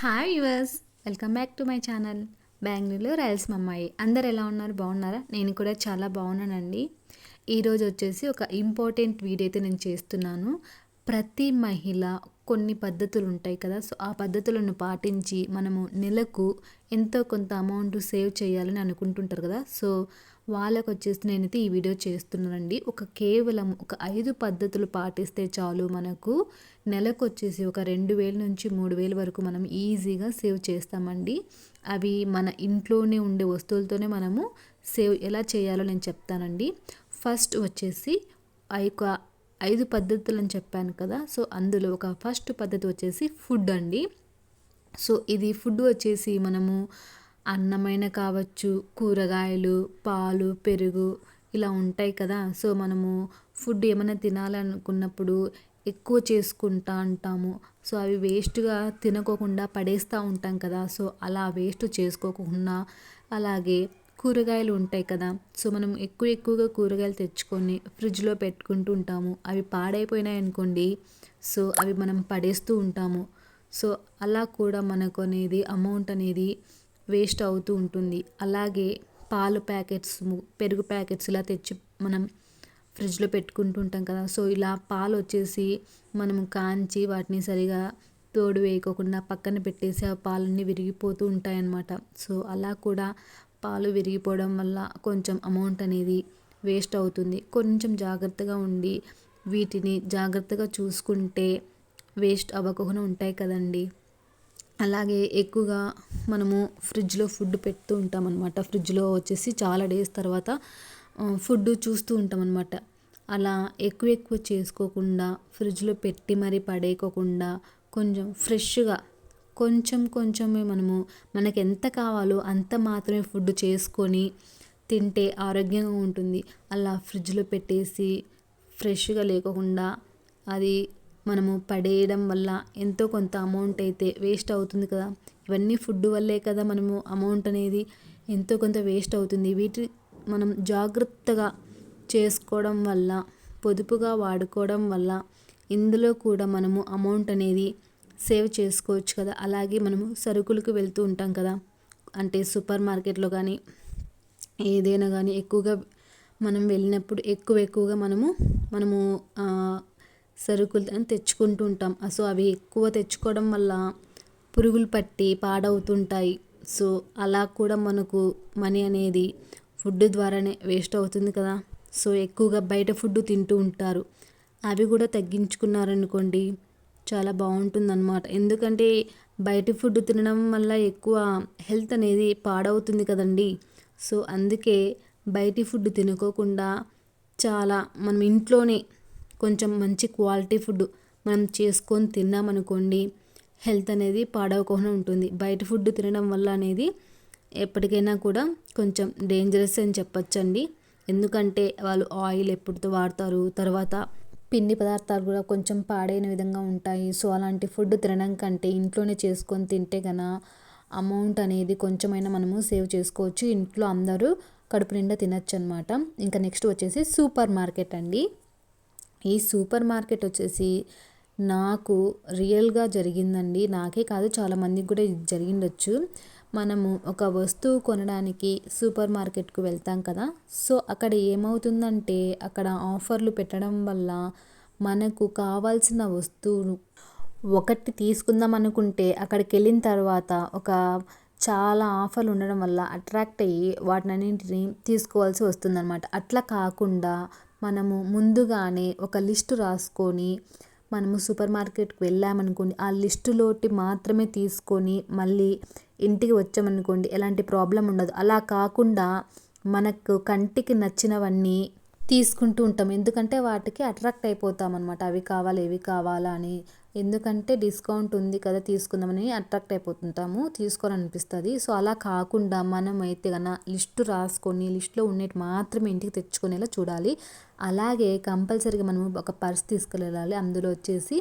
Hi yours welcome back to my channel బెంగళూరులో రైల్స్ అమ్మాయి అందరు ఎలా ఉన్నారు? బాగున్నారా? నేను కూడా చాలా బాగున్నానండి. ఈరోజు వచ్చేసి ఒక ఇంపార్టెంట్ వీడియో అయితే నేను చేస్తున్నాను. ప్రతి మహిళ కొన్ని పద్ధతులు ఉంటాయి కదా. సో ఆ పద్ధతులను పాటించి మనము నెలకు ఎంతో కొంత అమౌంట్ సేవ్ చేయాలని అనుకుంటుంటారు కదా. సో వాళ్ళకు వచ్చేసి నేనైతే ఈ వీడియో చేస్తున్నానండి. ఒక కేవలం ఒక ఐదు పద్ధతులు పాటిస్తే చాలు మనకు నెలకు వచ్చేసి ఒక రెండు వేల నుంచి మూడు వేల వరకు మనం ఈజీగా సేవ్ చేస్తామండి. అవి మన ఇంట్లోనే ఉండే వస్తువులతోనే మనము సేవ్ ఎలా చేయాలో నేను చెప్తానండి. ఫస్ట్ వచ్చేసి ఆ యొక్క ఐదు పద్ధతులు అని చెప్పాను కదా సో అందులో ఒక ఫస్ట్ పద్ధతి వచ్చేసి ఫుడ్ అండి. సో ఇది ఫుడ్ వచ్చేసి మనము అన్నమైన కావచ్చు కూరగాయలు పాలు పెరుగు ఇలా ఉంటాయి కదా. సో మనము ఫుడ్ ఏమైనా తినాలనుకున్నప్పుడు ఎక్కువ చేసుకుంటా ఉంటాము. సో అవి వేస్ట్గా తినకోకుండా పడేస్తూ ఉంటాం కదా. సో అలా వేస్ట్ చేసుకోకుండా అలాగే కూరగాయలు ఉంటాయి కదా. సో మనం ఎక్కువ ఎక్కువగా కూరగాయలు తెచ్చుకొని ఫ్రిడ్జ్లో పెట్టుకుంటూ ఉంటాము. అవి పాడైపోయినాయి అనుకోండి సో అవి మనం పడేస్తూ ఉంటాము. సో అలా కూడా మనకు అనేది అమౌంట్ అనేది వేస్ట్ అవుతూ ఉంటుంది. అలాగే పాలు ప్యాకెట్స్ పెరుగు ప్యాకెట్స్ ఇలా తెచ్చి మనం ఫ్రిడ్జ్లో పెట్టుకుంటూ ఉంటాం కదా. సో ఇలా పాలు వచ్చేసి మనం కాంచి వాటిని సరిగా తోడు వేయకోకుండా పక్కన పెట్టేసి ఆ పాలన్నీ విరిగిపోతూ ఉంటాయన్నమాట. సో అలా కూడా పాలు విరిగిపోవడం వల్ల కొంచెం అమౌంట్ అనేది వేస్ట్ అవుతుంది. కొంచెం జాగ్రత్తగా ఉండి వీటిని జాగ్రత్తగా చూసుకుంటే వేస్ట్ అవ్వకుండా ఉంటాయి కదండీ. అలాగే ఎక్కువగా మనము ఫ్రిడ్జ్లో ఫుడ్ పెడుతూ ఉంటాం అనమాట ఫ్రిడ్జ్లో వచ్చేసి చాలా డేస్ తర్వాత ఫుడ్ చూస్తూ ఉంటాం అనమాట అలా ఎక్కువ ఎక్కువ చేసుకోకుండా ఫ్రిడ్జ్లో పెట్టి మరీ పడేయకోకుండా కొంచెం ఫ్రెష్గా కొంచెం కొంచెమే మనము మనకు ఎంత కావాలో అంత మాత్రమే ఫుడ్ చేసుకొని తింటే ఆరోగ్యంగా ఉంటుంది. అలా ఫ్రిడ్జ్లో పెట్టేసి ఫ్రెష్గా లేకుండా అది మనము పడేయడం వల్ల ఎంతో కొంత అమౌంట్ అయితే వేస్ట్ అవుతుంది కదా. ఇవన్నీ ఫుడ్ వల్లే కదా మనము అమౌంట్ అనేది ఎంతో కొంత వేస్ట్ అవుతుంది. వీటి మనం జాగ్రత్తగా చేసుకోవడం వల్ల పొదుపుగా వాడుకోవడం వల్ల ఇందులో కూడా మనము అమౌంట్ అనేది సేవ్ చేసుకోవచ్చు కదా. అలాగే మనము సరుకులకు వెళ్తూ ఉంటాం కదా. అంటే సూపర్ మార్కెట్లో కానీ ఏదైనా కానీ ఎక్కువగా మనం వెళ్ళినప్పుడు ఎక్కువ ఎక్కువగా మనము మనము సరుకులు తెచ్చుకుంటూ ఉంటాం. సో అవి ఎక్కువ తెచ్చుకోవడం వల్ల పురుగులు పట్టి పాడవుతుంటాయి. సో అలా కూడా మనకు మనీ అనేది ఫుడ్ ద్వారానే వేస్ట్ అవుతుంది కదా. సో ఎక్కువగా బయట ఫుడ్ తింటూ ఉంటారు. అవి కూడా తగ్గించుకున్నారనుకోండి చాలా బాగుంటుందన్నమాట. ఎందుకంటే బయట ఫుడ్ తినడం వల్ల ఎక్కువ హెల్త్ అనేది పాడవుతుంది కదండి. సో అందుకే బయటి ఫుడ్ తినుకోకుండా చాలా మనం ఇంట్లోనే కొంచెం మంచి క్వాలిటీ ఫుడ్ మనం చేసుకొని తిన్నామనుకోండి హెల్త్ అనేది పాడవకుండా ఉంటుంది. బయట ఫుడ్ తినడం వల్ల అనేది ఎప్పటికైనా కూడా కొంచెం డేంజరస్ అని చెప్పచ్చండి. ఎందుకంటే వాళ్ళు ఆయిల్ ఎప్పుడుతో వాడతారు తర్వాత పిండి పదార్థాలు కూడా కొంచెం పాడైన విధంగా ఉంటాయి. సో అలాంటి ఫుడ్ తినడం కంటే ఇంట్లోనే చేసుకొని తింటే కన అమౌంట్ అనేది కొంచెమైనా మనము సేవ్ చేసుకోవచ్చు. ఇంట్లో అందరూ కడుపు నిండా తినచ్చు అనమాట ఇంకా నెక్స్ట్ వచ్చేసి సూపర్ మార్కెట్ అండి. ఈ సూపర్ మార్కెట్ వచ్చేసి నాకు రియల్గా జరిగిందండి. నాకే కాదు చాలామందికి కూడా ఇది జరిగిండొచ్చు. మనము ఒక వస్తువు కొనడానికి సూపర్ మార్కెట్కు వెళ్తాం కదా. సో అక్కడ ఏమవుతుందంటే అక్కడ ఆఫర్లు పెట్టడం వల్ల మనకు కావాల్సిన వస్తువును ఒకటి తీసుకుందాం అనుకుంటే అక్కడికి వెళ్ళిన తర్వాత ఒక చాలా ఆఫర్లు ఉండడం వల్ల అట్రాక్ట్ అయ్యి వాటినన్నింటినీ తీసుకోవాల్సి వస్తుందన్నమాట. అట్లా కాకుండా మనము ముందుగానే ఒక లిస్టు రాసుకొని మనము సూపర్ మార్కెట్కి వెళ్ళామనుకోండి ఆ లిస్టులోటి మాత్రమే తీసుకొని మళ్ళీ ఇంటికి వచ్చామనుకోండి ఎలాంటి ప్రాబ్లం ఉండదు. అలా కాకుండా మనకు కంటికి నచ్చినవన్నీ తీసుకుంటూ ఉంటాం. ఎందుకంటే వాటికి అట్రాక్ట్ అయిపోతాం అనమాట అవి కావాలి ఇవి కావాలా అని ఎందుకంటే డిస్కౌంట్ ఉంది కదా తీసుకుందామని అట్రాక్ట్ అయిపోతుంటాము తీసుకోవాలనిపిస్తుంది. సో అలా కాకుండా మనం అయితే కన్నా లిస్టు రాసుకొని లిస్టులో ఉండేటి మాత్రమే ఇంటికి తెచ్చుకునేలా చూడాలి. అలాగే కంపల్సరీగా మనము ఒక పర్స్ తీసుకెళ్ళాలి. అందులో వచ్చేసి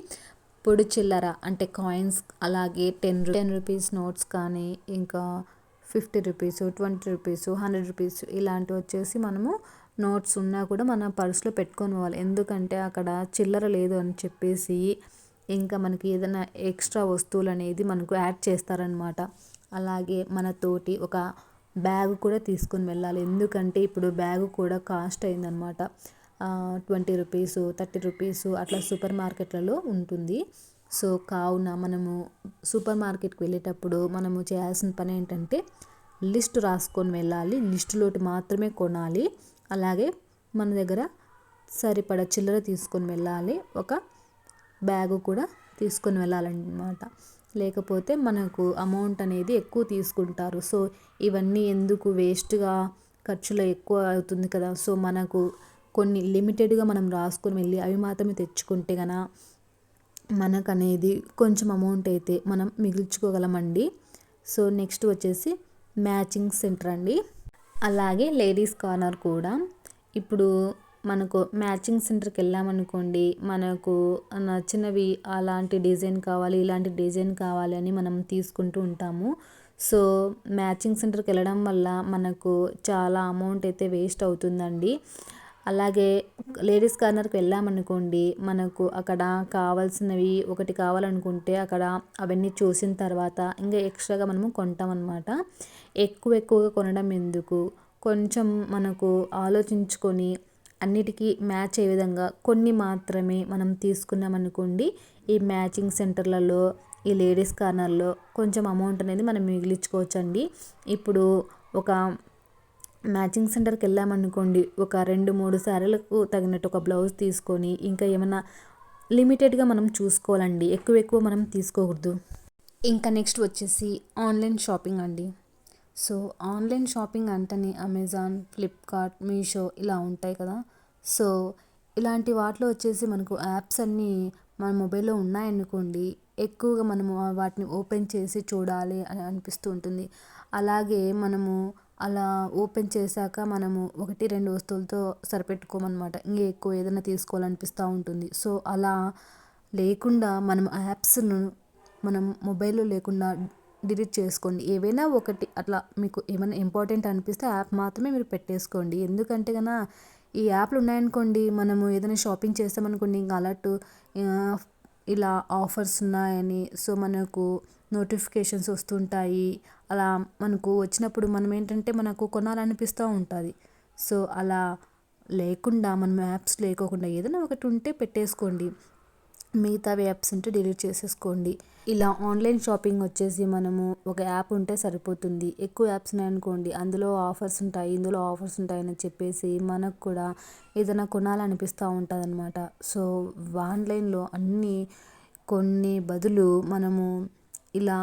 పొడి చిల్లర అంటే కాయిన్స్ అలాగే టెన్ టెన్ రూపీస్ నోట్స్ కానీ ఇంకా fifty rupees twenty rupees hundred rupees ఇలాంటివి వచ్చేసి మనము నోట్స్ ఉన్నా కూడా మన పర్స్లో పెట్టుకొని పోవాలి. ఎందుకంటే అక్కడ చిల్లర లేదు అని చెప్పేసి ఇంకా మనకి ఏదైనా ఎక్స్ట్రా వస్తువులు అనేది మనకు యాడ్ చేస్తారనమాట అలాగే మన తోటి ఒక బ్యాగ్ కూడా తీసుకొని వెళ్ళాలి. ఎందుకంటే ఇప్పుడు బ్యాగ్ కూడా కాస్ట్ అయిందనమాట ట్వంటీ రూపీస్ థర్టీ రూపీస్ అట్లా సూపర్ మార్కెట్లలో ఉంటుంది. సో కావున మనము సూపర్ మార్కెట్కి వెళ్ళేటప్పుడు మనము చేయాల్సిన పని ఏంటంటే లిస్ట్ రాసుకొని వెళ్ళాలి. లిస్టులోటి మాత్రమే కొనాలి. అలాగే మన దగ్గర సరిపడ చిల్లర తీసుకొని వెళ్ళాలి. ఒక బ్యాగు కూడా తీసుకొని వెళ్ళాలన్నమాట. లేకపోతే మనకు అమౌంట్ అనేది ఎక్కువ తీసుకుంటారు. సో ఇవన్నీ ఎందుకు వేస్ట్గా ఖర్చులో ఎక్కువ అవుతుంది కదా. సో మనకు కొన్ని లిమిటెడ్గా మనం రాసుకొని వెళ్ళి అవి మాత్రమే తెచ్చుకుంటే కన మనకు అనేది కొంచెం అమౌంట్ అయితే మనం మిగిల్చుకోగలమండి. సో నెక్స్ట్ వచ్చేసి మ్యాచింగ్ సెంటర్ అండి. అలాగే లేడీస్ కార్నర్ కూడా. ఇప్పుడు మనకు మ్యాచింగ్ సెంటర్కి వెళ్ళామనుకోండి మనకు నచ్చినవి అలాంటి డిజైన్ కావాలి ఇలాంటి డిజైన్ కావాలి అని మనం తీసుకుంటూ ఉంటాము. సో మ్యాచింగ్ సెంటర్కి వెళ్ళడం వల్ల మనకు చాలా అమౌంట్ అయితే వేస్ట్ అవుతుందండి. అలాగే లేడీస్ కార్నర్కి వెళ్ళామనుకోండి మనకు అక్కడ కావాల్సినవి ఒకటి కావాలనుకుంటే అక్కడ అవన్నీ చూసిన తర్వాత ఇంకా ఎక్స్ట్రాగా మనము కొంటాం అనమాట ఎక్కువ ఎక్కువగా కొనడం ఎందుకు? కొంచెం మనకు ఆలోచించుకొని అన్నిటికీ మ్యాచ్ అయ్యే విధంగా కొన్ని మాత్రమే మనం తీసుకున్నాం అనుకోండి ఈ మ్యాచింగ్ సెంటర్లలో ఈ లేడీస్ కార్నర్లో కొంచెం అమౌంట్ అనేది మనం మిగిలించుకోవచ్చండి. ఇప్పుడు ఒక మ్యాచింగ్ సెంటర్కి వెళ్ళామనుకోండి ఒక రెండు మూడు శారీలకు తగినట్టు ఒక బ్లౌజ్ తీసుకొని ఇంకా ఏమైనా లిమిటెడ్గా మనం చూసుకోవాలండి ఎక్కువ ఎక్కువ మనం తీసుకోకూడదు. ఇంకా నెక్స్ట్ వచ్చేసి ఆన్లైన్ షాపింగ్ అండి. సో ఆన్లైన్ షాపింగ్ అంటేనే అమెజాన్ ఫ్లిప్కార్ట్ మీషో ఇలా ఉంటాయి కదా. సో ఇలాంటి వాటిలో వచ్చేసి మనకు యాప్స్ అన్నీ మన మొబైల్లో ఉన్నాయనుకోండి ఎక్కువగా మనము వాటిని ఓపెన్ చేసి చూడాలి అని అనిపిస్తూ ఉంటుంది. అలాగే మనము అలా ఓపెన్ చేశాక మనము ఒకటి రెండు వస్తువులతో సరిపెట్టుకోమన్నమాట. ఇంకా ఎక్కువ ఏదైనా తీసుకోవాలనిపిస్తూ ఉంటుంది. సో అలా లేకుండా మనం యాప్స్ను మనం మొబైల్లో లేకుండా డిలీట్ చేసుకోండి. ఏవైనా ఒకటి అట్లా మీకు ఏమైనా ఇంపార్టెంట్ అనిపిస్తే యాప్ మాత్రమే మీరు పెట్టేసుకోండి. ఎందుకంటే కన్నా ఈ యాప్లు ఉన్నాయనుకోండి మనము ఏదైనా షాపింగ్ చేస్తామనుకోండి ఇంకా అలర్ట్ ఇలా ఆఫర్స్ ఉన్నాయని సో మనకు నోటిఫికేషన్స్ వస్తుంటాయి. అలా మనకు వచ్చినప్పుడు మనం ఏంటంటే మనకు కొనాలనిపిస్తూ ఉంటుంది. సో అలా లేకుండా మనం యాప్స్ లేకోకుండా ఏదైనా ఒకటి ఉంటే పెట్టేసుకోండి. మిగతావి యాప్స్ ఉంటే డిలీట్ చేసేసుకోండి. ఇలా ఆన్లైన్ షాపింగ్ వచ్చేసి మనము ఒక యాప్ ఉంటే సరిపోతుంది. ఎక్కువ యాప్స్ ఉన్నాయనుకోండి అందులో ఆఫర్స్ ఉంటాయి ఇందులో ఆఫర్స్ ఉంటాయని చెప్పేసి మనకు కూడా ఏదైనా కొనాలనిపిస్తూ ఉంటుంది అనమాట సో ఆన్లైన్లో అన్నీ కొన్ని బదులు మనము ఇలా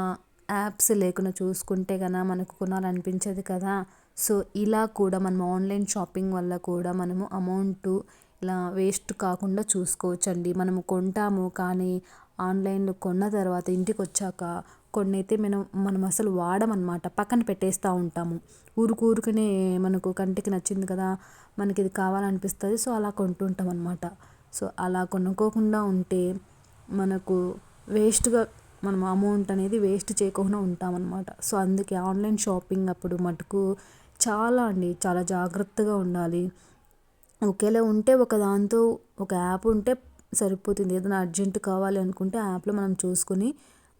యాప్స్ లేకుండా చూసుకుంటే కన్నా మనకు కొనాలనిపించదు కదా. సో ఇలా కూడా మనం ఆన్లైన్ షాపింగ్ వల్ల కూడా మనము అమౌంట్ వేస్ట్ కాకుండా చూసుకోవచ్చండి. మనము కొంటాము కానీ ఆన్లైన్లో కొన్న తర్వాత ఇంటికి వచ్చాక కొన్ని అయితే మనం మనం అసలు వాడమన్నమాట. పక్కన పెట్టేస్తూ ఉంటాము. ఊరుకు ఊరుకునే మనకు కంటికి నచ్చింది కదా మనకి ఇది కావాలనిపిస్తుంది సో అలా కొంటుంటాం అనమాట సో అలా కొనుక్కోకుండా ఉంటే మనకు వేస్ట్గా మనం అమౌంట్ అనేది వేస్ట్ చేయకుండా ఉంటామన్నమాట. సో అందుకే ఆన్లైన్ షాపింగ్ అప్పుడు మటుకు చాలా అండి చాలా జాగ్రత్తగా ఉండాలి. ఒకేలా ఉంటే ఒక దాంతో ఒక యాప్ ఉంటే సరిపోతుంది. ఏదైనా అర్జెంట్ కావాలి అనుకుంటే ఆ యాప్లో మనం చూసుకొని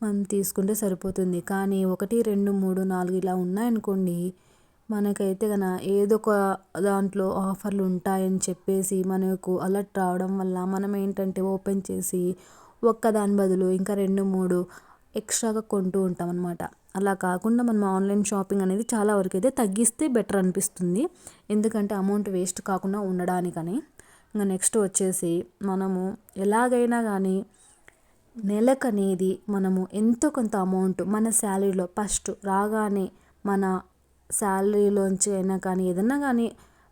మనం తీసుకుంటే సరిపోతుంది. కానీ ఒకటి రెండు మూడు నాలుగు ఇలా ఉన్నాయనుకోండి మనకైతే కన ఏదో ఒక దాంట్లో ఆఫర్లు ఉంటాయని చెప్పేసి మనకు అలర్ట్ రావడం వల్ల మనం ఏంటంటే ఓపెన్ చేసి ఒక్క దాని బదులు ఇంకా రెండు మూడు ఎక్స్ట్రాగా కొంటూ ఉంటాం అనమాట అలా కాకుండా మనం ఆన్లైన్ షాపింగ్ అనేది చాలా వరకు అయితే తగ్గిస్తే బెటర్ అనిపిస్తుంది. ఎందుకంటే అమౌంట్ వేస్ట్ కాకుండా ఉండడానికని. ఇంకా నెక్స్ట్ వచ్చేసి మనము ఎలాగైనా కానీ నెలకు అనేది మనము ఎంతో కొంత అమౌంట్ మన శాలరీలో ఫస్ట్ రాగానే మన శాలరీలోంచి అయినా కానీ ఏదన్నా కానీ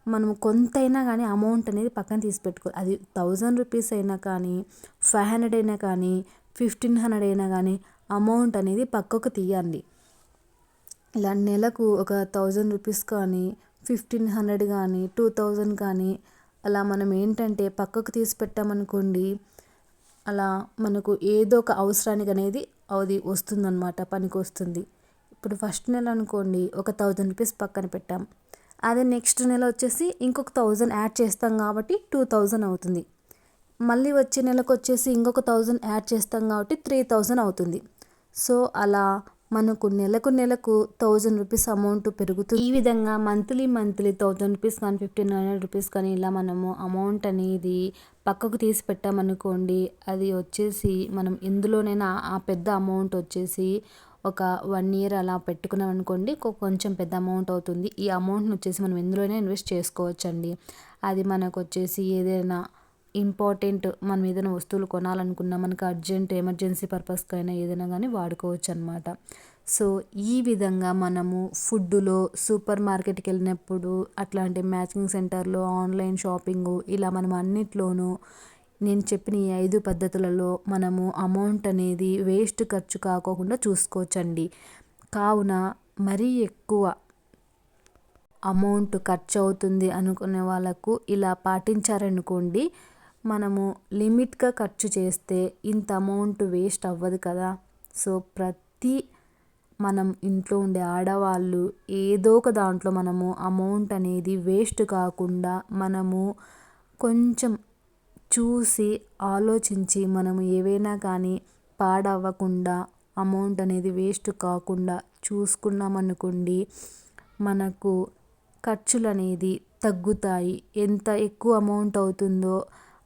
మనము కొంతైనా కానీ అమౌంట్ అనేది పక్కన తీసి పెట్టుకోవాలి. అది థౌజండ్ రూపీస్ అయినా కానీ ఫైవ్ హండ్రెడ్ అయినా కానీ ఫిఫ్టీన్ హండ్రెడ్ అయినా కానీ అమౌంట్ అనేది పక్కకు తీయండి. ఇలా నెలకు ఒక థౌజండ్ రూపీస్ కానీ ఫిఫ్టీన్ హండ్రెడ్ కానీ టూ థౌజండ్ కానీ అలా మనం ఏంటంటే పక్కకు తీసి పెట్టామనుకోండి అలా మనకు ఏదో ఒక అవసరానికి అనేది అది వస్తుందన్నమాట పనికి వస్తుంది. ఇప్పుడు ఫస్ట్ నెల అనుకోండి ఒక థౌజండ్ రూపీస్ పక్కన పెట్టాం. అదే నెక్స్ట్ నెల వచ్చేసి ఇంకొక థౌజండ్ యాడ్ చేస్తాం కాబట్టి టూ థౌజండ్ అవుతుంది. మళ్ళీ వచ్చే నెలకు వచ్చేసి ఇంకొక థౌజండ్ యాడ్ చేస్తాం కాబట్టి త్రీ థౌజండ్ అవుతుంది. సో అలా మనకు నెలకు నెలకు థౌజండ్ రూపీస్ అమౌంట్ పెరుగుతుంది ఈ విధంగా మంత్లీ మంత్లీ థౌజండ్ రూపీస్ కానీ ఫిఫ్టీన్ హండ్రెడ్ రూపీస్ కానీ ఇలా మనము అమౌంట్ అనేది పక్కకు తీసి పెట్టామనుకోండి అది వచ్చేసి మనం ఎందులోనైనా ఆ పెద్ద అమౌంట్ వచ్చేసి ఒక వన్ ఇయర్ అలా పెట్టుకున్నాం అనుకోండి కొంచెం పెద్ద అమౌంట్ అవుతుంది. ఈ అమౌంట్ని వచ్చేసి మనం ఎందులోనే ఇన్వెస్ట్ చేసుకోవచ్చండి. అది మనకు వచ్చేసి ఏదైనా ఇంపార్టెంట్ మనం ఏదైనా వస్తువులు కొనాలనుకున్నా మనకు అర్జెంట్ ఎమర్జెన్సీ పర్పస్కైనా ఏదైనా కానీ వాడుకోవచ్చు అనమాట సో ఈ విధంగా మనము ఫుడ్డులో సూపర్ మార్కెట్కి వెళ్ళినప్పుడు అట్లాంటి మ్యాచింగ్ సెంటర్లో ఆన్లైన్ షాపింగ్ ఇలా మనం అన్నిట్లోనూ నేను చెప్పిన ఈ ఐదు పద్ధతులలో మనము అమౌంట్ అనేది వేస్ట్ ఖర్చు కాకోకుండా చూసుకోవచ్చండి. కావున మరీ ఎక్కువ అమౌంట్ ఖర్చు అవుతుంది అనుకునే వాళ్ళకు ఇలా పాటించారనుకోండి మనము లిమిట్గా ఖర్చు చేస్తే ఇంత అమౌంట్ వేస్ట్ అవ్వదు కదా. సో ప్రతి మనం ఇంట్లో ఉండే ఆడవాళ్ళు ఏదో ఒక దాంట్లో మనము అమౌంట్ అనేది వేస్ట్ కాకుండా మనము కొంచెం చూసి ఆలోచించి మనము ఏవైనా కానీ పాడవ్వకుండా అమౌంట్ అనేది వేస్ట్ కాకుండా చూసుకున్నామనుకోండి మనకు ఖర్చులు అనేది తగ్గుతాయి. ఎంత ఎక్కువ అమౌంట్ అవుతుందో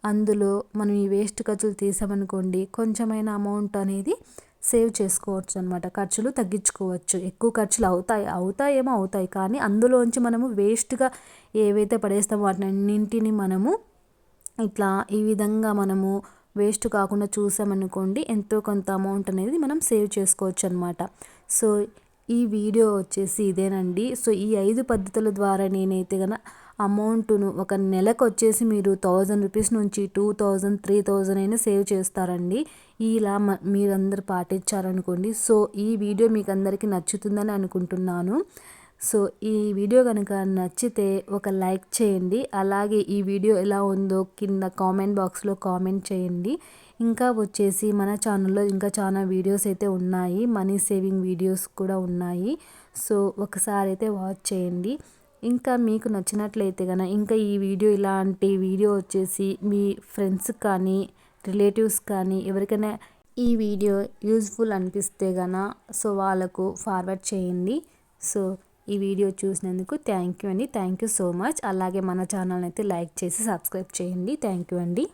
అందులో మనం ఈ వేస్ట్ ఖర్చులు తీసామనుకోండి కొంచెమైనా అమౌంట్ అనేది సేవ్ చేసుకోవచ్చు అనమాట ఖర్చులు తగ్గించుకోవచ్చు. ఎక్కువ ఖర్చులు అవుతాయి. అవుతాయేమో అవుతాయి. కానీ అందులోంచి మనము వేస్ట్గా ఏవైతే పడేస్తామో వాటిని అన్నింటిని మనము ఇట్లా ఈ విధంగా మనము వేస్ట్ కాకుండా చూసామనుకోండి ఎంతో కొంత అమౌంట్ అనేది మనం సేవ్ చేసుకోవచ్చు అనమాట సో ఈ వీడియో వచ్చేసి ఇదేనండి. సో ఈ ఐదు పద్ధతుల ద్వారా నేనైతే కనుక అమౌంట్ను ఒక నెలకు వచ్చేసి మీరు థౌజండ్ రూపీస్ నుంచి టూ థౌజండ్ త్రీ థౌజండ్ అయినా సేవ్ చేస్తారండి. ఇలా మీరందరూ పాటించారనుకోండి. సో ఈ వీడియో మీకు అందరికీ నచ్చుతుందని అనుకుంటున్నాను. సో ఈ వీడియో కనుక నచ్చితే ఒక లైక్ చేయండి. అలాగే ఈ వీడియో ఎలా ఉందో కింద కామెంట్ బాక్స్లో కామెంట్ చేయండి. ఇంకా వచ్చేసి మన ఛానల్లో ఇంకా చాలా వీడియోస్ అయితే ఉన్నాయి. మనీ సేవింగ్ వీడియోస్ కూడా ఉన్నాయి. సో ఒకసారి అయితే వాచ్ చేయండి. ఇంకా మీకు నచ్చినట్లయితే కనుక ఇంకా ఈ వీడియో ఇలాంటి వీడియో వచ్చేసి మీ ఫ్రెండ్స్ కానీ రిలేటివ్స్ కానీ ఎవరికైనా ఈ వీడియో యూజ్ఫుల్ అనిపిస్తే గన సో వాళ్ళకు ఫార్వర్డ్ చేయండి. సో ఈ వీడియో చూసినందుకు థ్యాంక్ యూ అండి. Thank you so much. అలాగే మన ఛానల్ అయితే లైక్ చేసి సబ్స్క్రైబ్ చేయండి. థ్యాంక్ యూ అండి.